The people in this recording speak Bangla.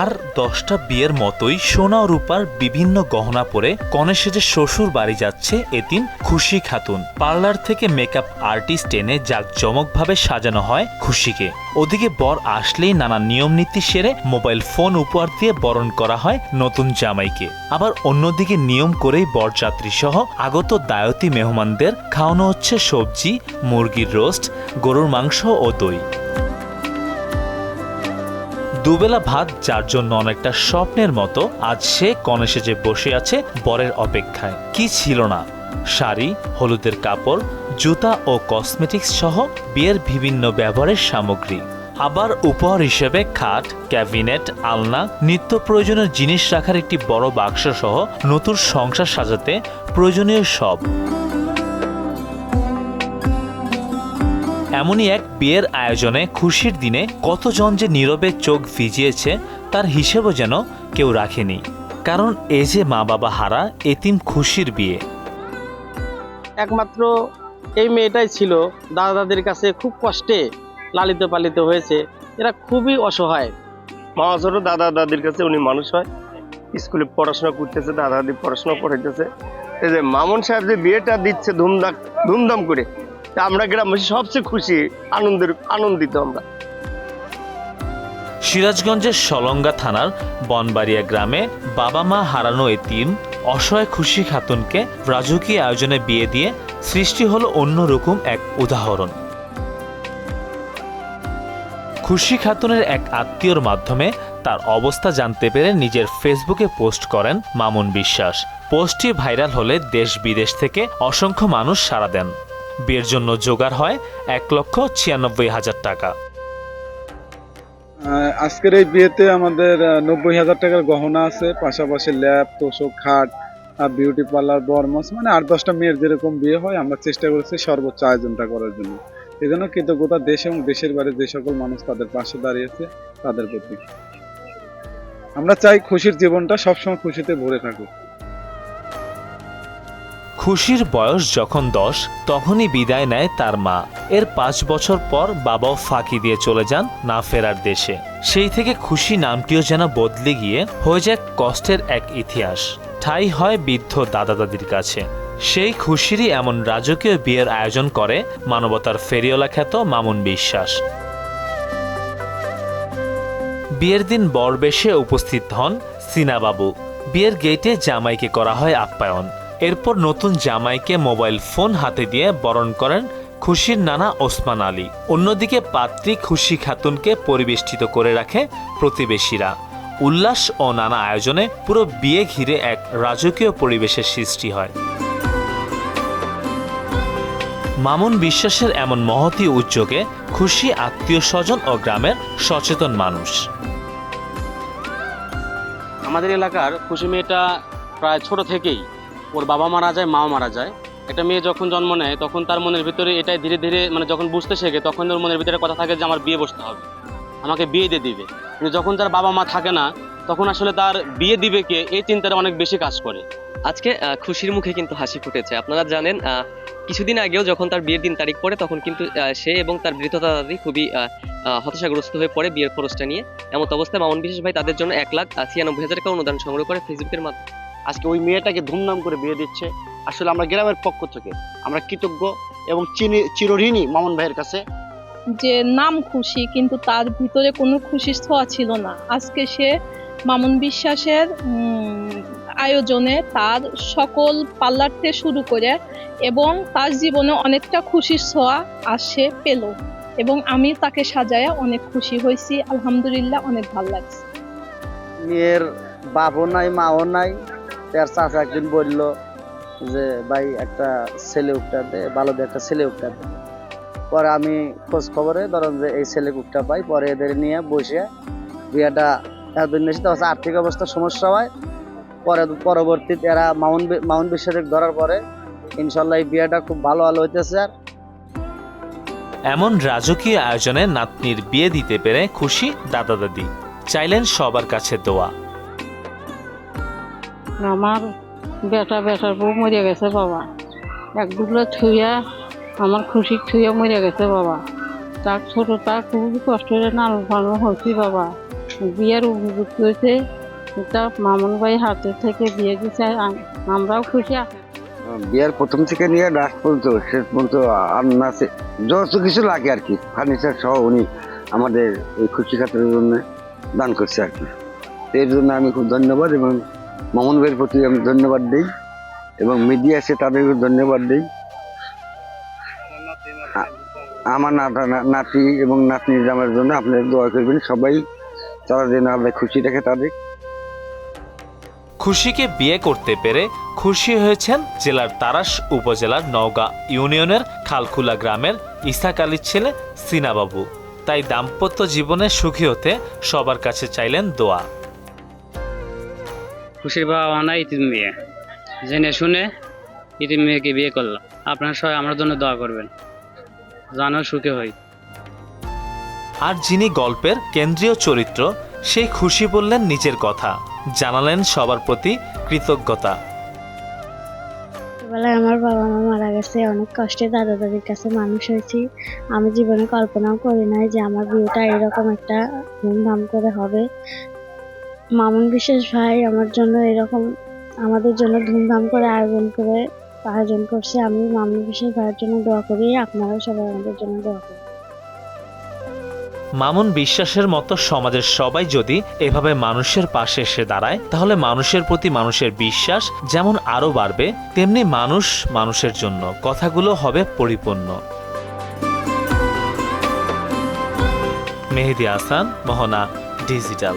আর দশটা বিয়ের মতোই সোনা ও রূপার বিভিন্ন গহনা পরে কনে সেজে শ্বশুর বাড়ি যাচ্ছে, এদিন খুশি খাতুন। পার্লার থেকে মেকআপ আর্টিস্ট এনে জাঁকজমকভাবে সাজানো হয় খুশিকে। ওদিকে বর আসলেই নানা নিয়ম নীতি সেরে মোবাইল ফোন উপহার দিয়ে বরণ করা হয় নতুন জামাইকে। আবার অন্যদিকে নিয়ম করেই বরযাত্রী সহ আগত দায়তী মেহমানদের খাওয়ানো হচ্ছে সবজি, মুরগির রোস্ট, গরুর মাংস ও দই। দুবেলা ভাত, যার জন্য অনেকটা স্বপ্নের মতো আজ সে কনে সেজে বসে আছে বরের অপেক্ষায়। কি ছিল না? শাড়ি, হলুদের কাপড়, জুতা ও কসমেটিক্স সহ বিয়ের বিভিন্ন ব্যবহারের সামগ্রী। আবার উপহার হিসেবে খাট, ক্যাবিনেট, আলনা, নিত্য প্রয়োজনীয় জিনিস রাখার একটি বড় বাক্স সহ নতুন সংসার সাজাতে প্রয়োজনীয় সব। এমনই এক বিয়ের আয়োজনে খুশির দিনে কতজন যে নীরবে চোখ ভিজিয়েছে তার হিসেবও যেন কেউ রাখেনি। কারণ এ যে মা বাবা হারা এতিম খুশির বিয়ে। একমাত্র এই মেয়েটাই ছিল। দাদা দাদির কাছে খুব কষ্টে লালিত পালিত হয়েছে। এরা খুবই অসহায়। মামা ছোট দাদা দাদির কাছে উনি মানুষ হয়। স্কুলে পড়াশোনা করতেছে দাদা দাদি পড়াশোনা করাইতেছে। এই যে মামুন সাহেব যে বিয়েটা দিচ্ছে ধুমধাম ধুমধাম করে আমরা গ্রামবাসী সবচেয়ে খুশি, আনন্দের, আনন্দিত আমরা। সিরাজগঞ্জের সলঙ্গা থানার বনবাড়িয়া গ্রামে বাবা মা হারানো এতিম অসহায় খুশি খাতুনকে রাজকীয় আয়োজনে বিয়ে দিয়ে সৃষ্টি হলো অন্যরকম এক উদাহরণ। খুশি খাতুনের এক আত্মীয়র মাধ্যমে তার অবস্থা জানতে পেরে নিজের ফেসবুকে পোস্ট করেন মামুন বিশ্বাস। পোস্টটি ভাইরাল হলে দেশ বিদেশ থেকে অসংখ্য মানুষ সাড়া দেন। বিয়ের জন্য জোগাড় হয় এক লক্ষ ছিয়ানব্বই হাজার টাকা। আজকের এই বিয়েতে আমাদের নব্বই হাজার টাকার গহনা আছে, পাশাপাশি ল্যাব, তোষক, খাট বিউটি পার্লার বরমাস মানে আট দশটা মেয়ের যেরকম বিয়ে হয়, আমরা চেষ্টা করেছি সর্বোচ্চ আয়োজনটা করার জন্য। এই জন্য কৃতজ্ঞতা দেশ এবং দেশের বাইরে যে সকল মানুষ তাদের পাশে দাঁড়িয়েছে, তাদের প্রতি। আমরা চাই খুশির জীবনটা সবসময় খুশিতে ভরে থাকুক। খুশির বয়স যখন দশ, তখনই বিদায় নেয় তার মা। এর পাঁচ বছর পর বাবাও ফাঁকি দিয়ে চলে যান না ফেরার দেশে। সেই থেকে খুশি নামটিও যেন বদলে গিয়ে হয়ে যায় কষ্টের এক ইতিহাস। ঠাই হয় বৃদ্ধ দাদা দাদির কাছে। সেই খুশিরই এমন রাজকীয় বিয়ের আয়োজন করে মানবতার ফেরিওলা খ্যাত মামুন বিশ্বাস। বিয়ের দিন বরবেশে উপস্থিত হন সিনাবাবু। বিয়ের গেটে জামাইকে করা হয় আপ্যায়ন। এরপর নতুন জামাইকে মোবাইল ফোন হাতে দিয়ে বরণ করেন খুশির নানা ওসমান আলী। অন্যদিকে পাত্রী খুশি খাতুনকে পরিবেষ্টিত করে রাখে প্রতিবেশীরা। উল্লাস ও নানা আয়োজনে পুরো বিয়ে ঘিরে এক রাজকীয় পরিবেশের সৃষ্টি হয়। মামুন বিশ্বাসের এমন মহতি উদ্যোগে খুশি আত্মীয় স্বজন ও গ্রামের সচেতন মানুষ। আমাদের এলাকার খুশি মেয়েটা প্রায় ছোট থেকেই ওর বাবা মারা যায়, মাও মারা যায়। একটা মেয়ে যখন জন্ম নেয়, তখন তার মনের ভিতরে এটাই ধীরে ধীরে মানে যখন বুঝতে শেখে, তখন ওর মনের ভিতরে কথা থাকে যে, আমার বিয়ে বসতে হবে। আমাকে বিয়ে দিয়ে দিবে। কিন্তু যখন তার বাবা মা থাকে না, তখন আসলে তার বিয়ে দিবে কে, এই চিন্তাটা অনেক বেশি কাজ করে। আজকে খুশির মুখে কিন্তু হাসি ফুটেছে। আপনারা জানেন কিছুদিন আগেও যখন তার বিয়ের দিন তারিখ পড়ে, তখন কিন্তু সে এবং তার বৃদ্ধ দাদি খুবই হতাশাগ্রস্ত হয়ে পড়ে বিয়ের খরচটা নিয়ে। এমন অবস্থায় মামুন বিশেষ ভাই তাদের জন্য এক লাখ ছিয়ানব্বই হাজার টাকা অনুদান সংগ্রহ করে ফেসবুকের মাধ্যমে আজকে ওই মেয়েটাকে ধুমধাম করে বিয়ে দিচ্ছে। আসলে আমরা গ্রামের পক্ষ থেকে আমরা কৃতজ্ঞ এবং চিনি চিরঋণী মামুন ভাইয়ের কাছে। যে নাম খুশি কিন্তু তার ভিতরে কোনো খুশির ছোঁয়া ছিল না। আজকে সে মামুন বিশ্বাসের আয়োজনে তার সকল পার্লার থেকে শুরু করে এবং তার জীবনে অনেকটা খুশির ছোঁয়া আসে পেল। এবং আমি তাকে সাজায় অনেক খুশি হয়েছি। আলহামদুলিল্লাহ অনেক ভালো লাগছে। মেয়ের বাপও নাই মাও নাই তার চাচা একদিন বলল যে, ভাই, একটা ছেলে উঠটা দে, ভালো একটা ছেলে উঠটা দে। পরে আমি খোঁজ খবরে ধরেন যে, এই ছেলে উঠটা পাই। পরে এদের নিয়ে বসে বিয়েটা এতদিন এসে তো আর্থিক অবস্থার সমস্যা হয়। পরে পরবর্তীতে এরা মাউন মাউন বিশ্বাসের ধরার পরে ইনশাল্লাহ এই বিয়েটা খুব ভালো ভালো হইতেছে আর। এমন রাজকীয় আয়োজনে নাতনির বিয়ে দিতে পেরে খুশি দাদা দাদি চাইলেন সবার কাছে দোয়া। আমার বেটা, বেটার বউ মরে গেছে বাবা। এক দুগুলো ছুঁয়া আমার খুশি ছুঁয়া মরে গেছে বাবা। তার ছোট, তার খুবই কষ্ট নানু ফানু হয়েছি বাবা। বিয়ের উপযুক্ত হয়েছে, তা মামুন ভাই হাতে থেকে বিয়ে দিচ্ছে আমরাও খুশি বিয়ের প্রথম থেকে নিয়ে লাস্ট পর্যন্ত, শেষ পর্যন্ত আন্না যত কিছু লাগে আর কি। ফার্নিচার সহ উনি আমাদের এই খুশি খাতের জন্য দান করছে আর কি। এর জন্য আমি খুব ধন্যবাদ এবং মামুন ভাইয়ের প্রতি আমি ধন্যবাদ দিই এবং মিডিয়া আছে তাদেরকে ধন্যবাদ দিই। আমার নাতা এবং নাতনি জামার জন্য আপনারা দোয়া করবেন। সবাই তারা যেন আল্লাহ খুশি রাখে তাদের। খুশিকে বিয়ে করতে পেরে খুশি হয়েছেন জেলার তারাস উপজেলার নওগাঁ ইউনিয়নের খালকুলা গ্রামের ইসাক আলীর ছেলে সিনাবাবু। তাই দাম্পত্য জীবনে সুখী হতে সবার কাছে চাইলেন দোয়া। খুশির বাবা নাই ইতিম মেয়ে জেনে শুনে ইতিম মেয়েকে বিয়ে করলাম আপনার সবাই আমার জন্য দোয়া করবেন। জানো সুখে হই। আর যিনি গল্পের কেন্দ্রীয় চরিত্র সেই খুশি বললেন নিজের কথা। জানালেন সবার প্রতি কৃতজ্ঞতা। ছোটবেলায় আমার বাবা মা মারা গেছে অনেক কষ্টে দাদা দাদির কাছে মানুষ হয়েছি। আমি জীবনে কল্পনাও করি নাই যে আমার বিয়েটা এরকম একটা ধুমধাম করে হবে। মামুন বিশেষ ভাই আমার জন্য এরকম, আমাদের জন্য ধুমধাম করে আয়োজন করে আয়োজন করছে। আমি মামুন বিশেষ ভাইয়ের জন্য দোয়া করি, আপনারাও সবাই আমাদের জন্য দোয়া করি মামুন বিশ্বাসের মতো সমাজের সবাই যদি এভাবে মানুষের পাশে এসে দাঁড়ায়, তাহলে মানুষের প্রতি মানুষের বিশ্বাস যেমন আরও বাড়বে, তেমনি মানুষ মানুষের জন্য কথাগুলো হবে পরিপূর্ণ। মেহেদি আসান মোহনা, ডিজিটাল।